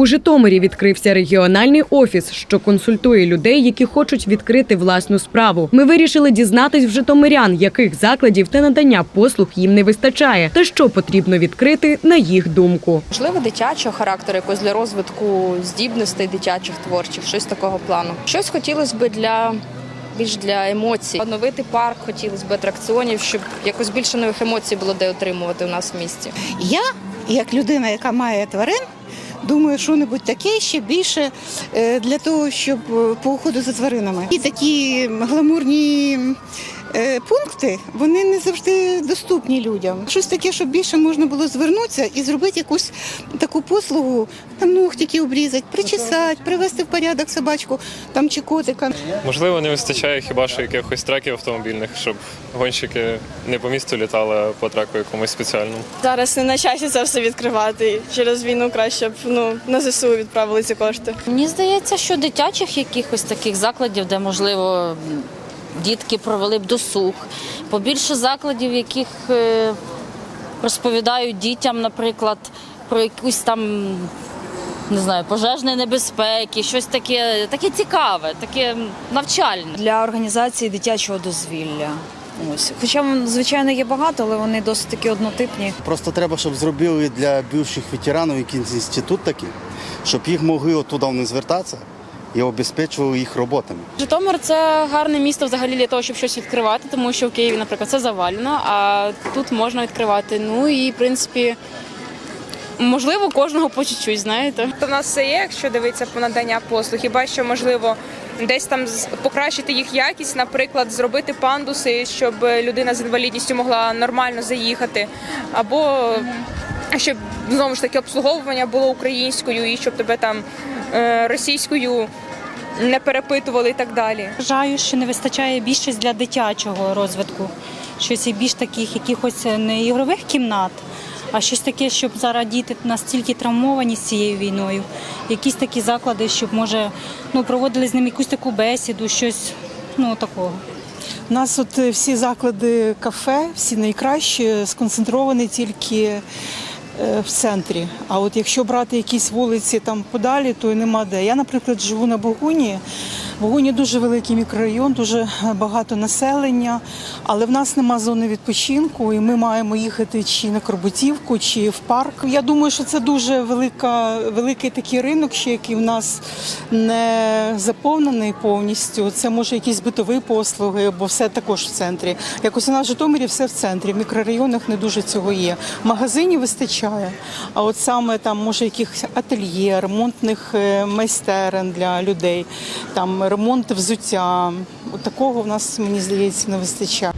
У Житомирі відкрився регіональний офіс, що консультує людей, які хочуть відкрити власну справу. Ми вирішили дізнатись в житомирян, яких закладів та надання послуг їм не вистачає, та що потрібно відкрити на їх думку. Можливо, дитячого характеру, якось для розвитку здібностей дитячих творчих, щось такого плану. Щось хотілося б для більш для емоцій. Оновити парк хотілося б атракціонів, щоб якось більше нових емоцій було де отримувати у нас в місті. Я, як людина, яка має тварин, думаю, що небудь таке ще більше е, для того, щоб е, по уходу за тваринами. І такі гламурні пункти вони не завжди доступні людям. Щось таке, щоб більше можна було звернутися і зробити якусь таку послугу, там ногтики обрізати, причесати, привести в порядок собачку там чи котика. Можливо, не вистачає хіба що якихось треків автомобільних, щоб гонщики не по місту літали, а по треку якомусь спеціальному. Зараз не на часі це все відкривати. Через війну краще б ну на ЗСУ відправили ці кошти. Мені здається, що дитячих якихось таких закладів, де можливо дітки провели б досуг, побільше закладів, яких е, розповідають дітям, наприклад, про якусь там. Не знаю, пожежної небезпеки, щось таке, таке цікаве, таке навчальне. для організації дитячого дозвілля. Ось, хоча звичайно є багато, але вони досить таки однотипні. Просто треба, щоб зробили для бивших ветеранів якийсь інститут такий, щоб їх могли оттуда вони звертатися і обезпечували їх роботами. Житомир це гарне місто взагалі для того, щоб щось відкривати, тому що в Києві, наприклад, це завалено, а тут можна відкривати. Ну і в принципі. Можливо, кожного по чуть-чуть, знаєте. То в нас все є, якщо дивитися по надання послуг. Хіба що можливо десь там покращити їх якість, наприклад, зробити пандуси, щоб людина з інвалідністю могла нормально заїхати, або щоб знову ж таки обслуговування було українською і щоб тебе там російською не перепитували і так далі. Вважаю, що не вистачає більше для дитячого розвитку. Щось і більш таких якихось не ігрових кімнат, а щось таке, щоб зараз діти настільки травмовані з цією війною. Якісь такі заклади, щоб може ну проводили з ними якусь таку бесіду, щось ну такого. У нас от е, всі заклади кафе, всі найкращі, сконцентровані тільки е, в центрі. А от якщо брати якісь вулиці там подалі, то й нема де. Я, наприклад, живу на Богуні. Богуні дуже великий мікрорайон, дуже багато населення, але в нас нема зони відпочинку, і ми маємо їхати чи на Корбутівку, чи в парк. Я думаю, що це дуже велика, великий такий ринок, ще який в нас не заповнений повністю. Це може якісь битові послуги, бо все також в центрі. Якось у нас в Житомирі все в центрі. В мікрорайонах не дуже цього є. Магазинів вистачає. А от саме там може якихось ательє, ремонтних е, майстерень для людей, там ремонт взуття. Такого в нас мені здається не вистачає.